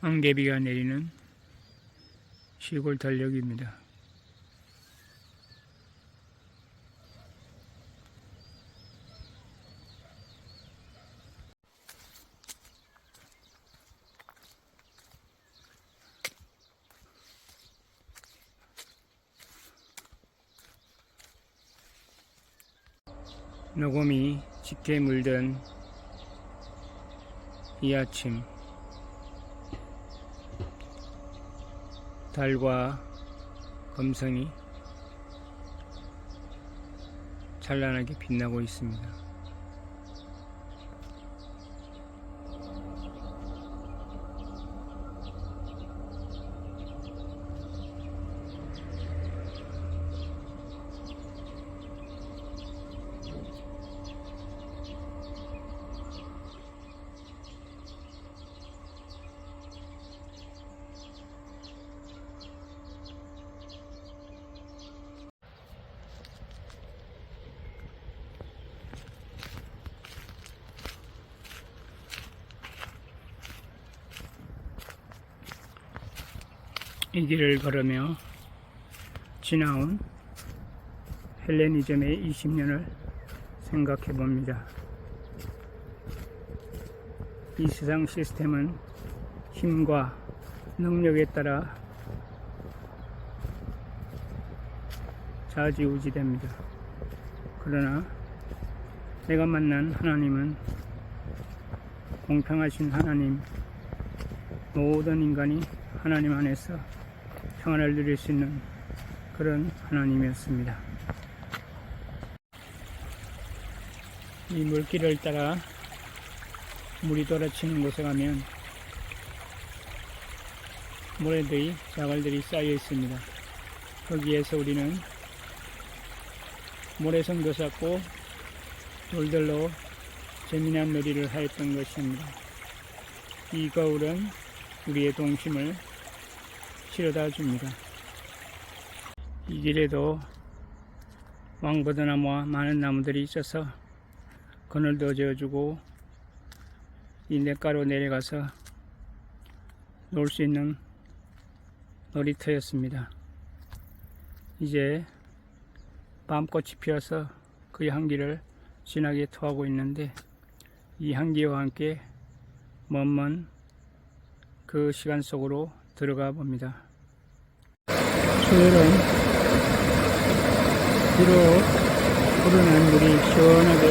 안개비가 내리는 시골 달력입니다. 녹음이 짙게 물든 이 아침 달과 검성이 찬란하게 빛나고 있습니다. 이 길을 걸으며 지나온 헬레니즘의 20년을 생각해 봅니다. 이 세상 시스템은 힘과 능력에 따라 좌지우지됩니다. 그러나 내가 만난 하나님은 공평하신 하나님, 모든 인간이 하나님 안에서 평안을 누릴 수 있는 그런 하나님이었습니다. 이 물길을 따라 물이 돌아치는 곳에 가면 모래들이, 자갈들이 쌓여 있습니다. 거기에서 우리는 모래성도 쌓고 돌들로 재미난 놀이를 하였던 것입니다. 이 거울은 우리의 동심을 실어다 줍니다. 이 길에도 왕보드나무와 많은 나무들이 있어서 그늘도 지어주고 이 냇가로 내려가서 놀 수 있는 놀이터였습니다. 이제 밤꽃이 피어서 그 향기를 진하게 토하고 있는데 이 향기와 함께 먼먼 그 시간 속으로 들어가 봅니다. 수요일은 비로 흐르는 물이 시원하게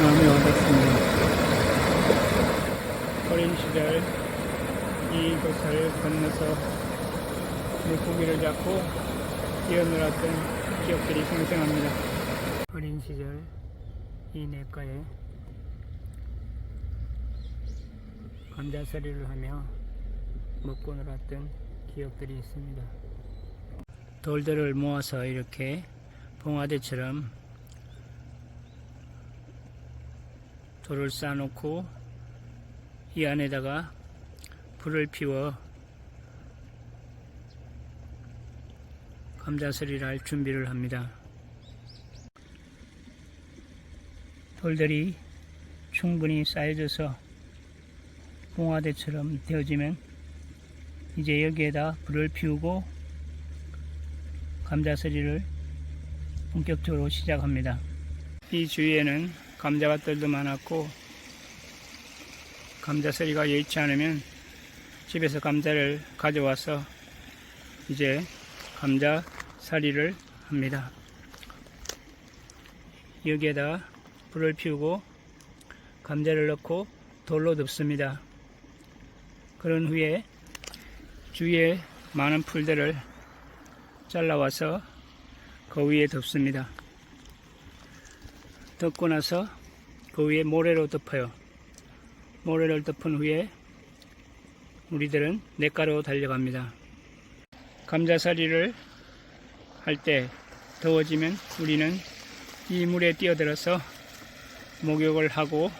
마음에 와닿습니다. 어린 시절 이곳을 건너서 물고기를 잡고 뛰어놀았던 기억들이 생생합니다. 어린 시절 이 냇가에 감자서리를 하며 먹고 놀았던 기억들이 있습니다. 돌들을 모아서 이렇게 봉화대처럼 돌을 쌓아놓고 이 안에다가 불을 피워 감자서리를 할 준비를 합니다. 돌들이 충분히 쌓여져서 봉화대처럼 되어지면 이제 여기에다 불을 피우고 감자서리를 본격적으로 시작합니다. 이 주위에는 감자밭들도 많았고 감자서리가 여의치 않으면 집에서 감자를 가져와서 이제 감자살이를 합니다. 여기에다 불을 피우고 감자를 넣고 돌로 덮습니다. 그런 후에 주위에 많은 풀들을 잘라와서 그 위에 덮습니다. 덮고 나서 그 위에 모래로 덮어요. 모래를 덮은 후에 우리들은 냇가로 달려갑니다. 감자살이를 할 때 더워지면 우리는 이 물에 뛰어들어서 목욕을 하고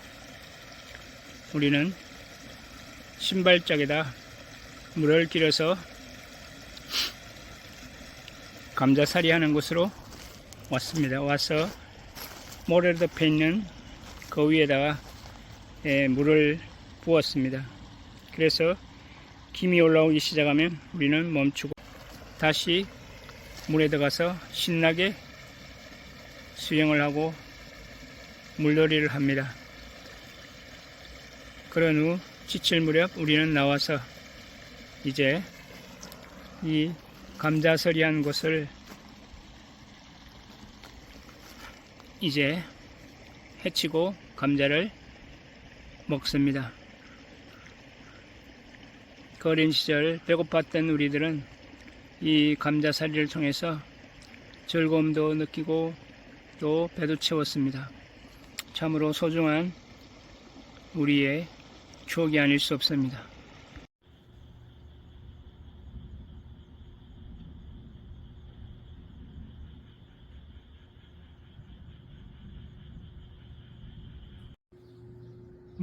우리는 신발짝에다 물을 길어서 감자살이 하는 곳으로 왔습니다. 와서 모래로 덮여 있는 그 위에다가 예, 물을 부었습니다. 그래서 김이 올라오기 시작하면 우리는 멈추고 다시 물에 들어가서 신나게 수영을 하고 물놀이를 합니다. 그런 후 지칠 무렵 우리는 나와서 이제 이 감자서리한 곳을 이제 해치고 감자를 먹습니다. 그 어린 시절 배고팠던 우리들은 이 감자살이를 통해서 즐거움도 느끼고 또 배도 채웠습니다. 참으로 소중한 우리의 추억이 아닐 수 없습니다.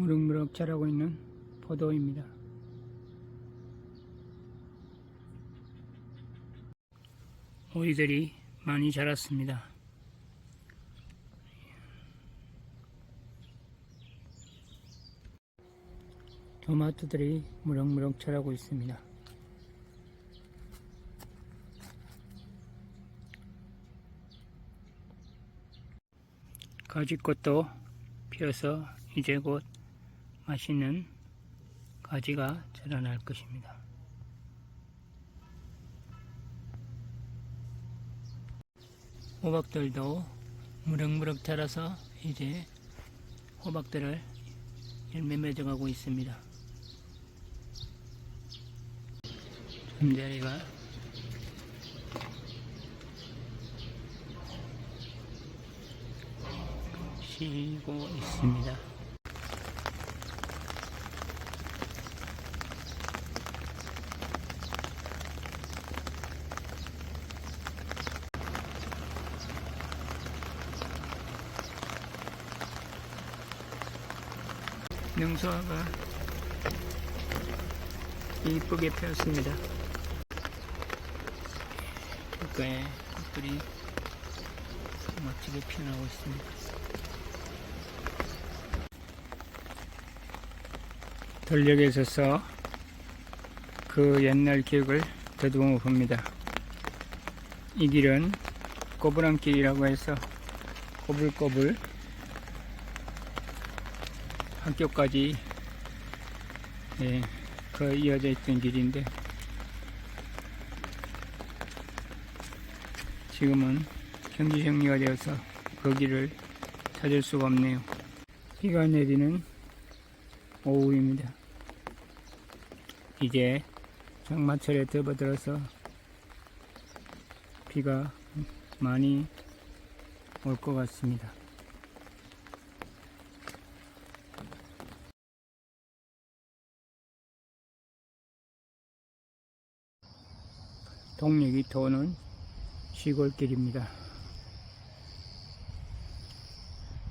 무럭무럭 자라고 있는 포도입니다. 오이들이 많이 자랐습니다. 토마토들이 무럭무럭 자라고 있습니다. 가지꽃도 피어서 이제 곧 맛있는 가지가 자라날 것입니다. 호박들도 무럭무럭 자라서 이제 호박들을 열매 맺어가고 있습니다. 잠자리가 쉬고 있습니다. 능수화가 이쁘게 피었습니다. 국가에 꽃들이 멋지게 피어나고 있습니다. 들녘에 있어서 그 옛날 기억을 되돌아 봅니다. 이 길은 꼬부랑길이라고 해서 꼬불꼬불 학교까지 예, 그 이어져 있던 길인데 지금은 경기 정리가 되어서 그 길을 찾을 수가 없네요. 비가 내리는 오후입니다. 이제 장마철에 접어들어서 비가 많이 올 것 같습니다. 동력이 도는 시골길입니다.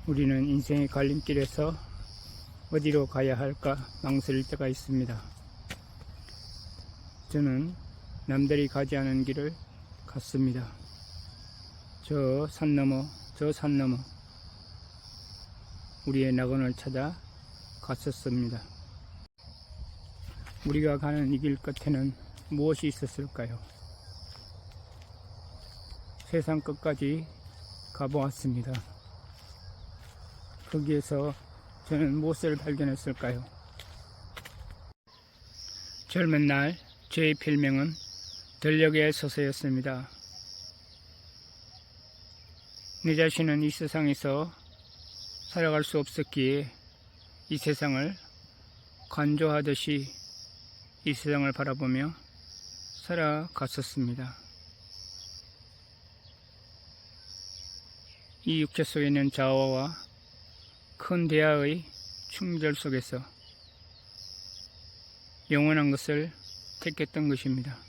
우리는 인생의 갈림길에서 어디로 가야 할까 망설일 때가 있습니다. 저는 남들이 가지 않은 길을 갔습니다. 저 산 너머, 저 산 너머, 우리의 낙원을 찾아 갔었습니다. 우리가 가는 이 길 끝에는 무엇이 있었을까요? 세상 끝까지 가보았습니다. 거기에서 저는 무엇을 발견했을까요? 젊은 날 저의 필명은 들녘의 서서였습니다. 내 자신은 이 세상에서 살아갈 수 없었기에 이 세상을 간조하듯이 이 세상을 바라보며 살아갔었습니다. 이 육체 속에 있는 자아와 큰 대화의 충절 속에서 영원한 것을 택했던 것입니다.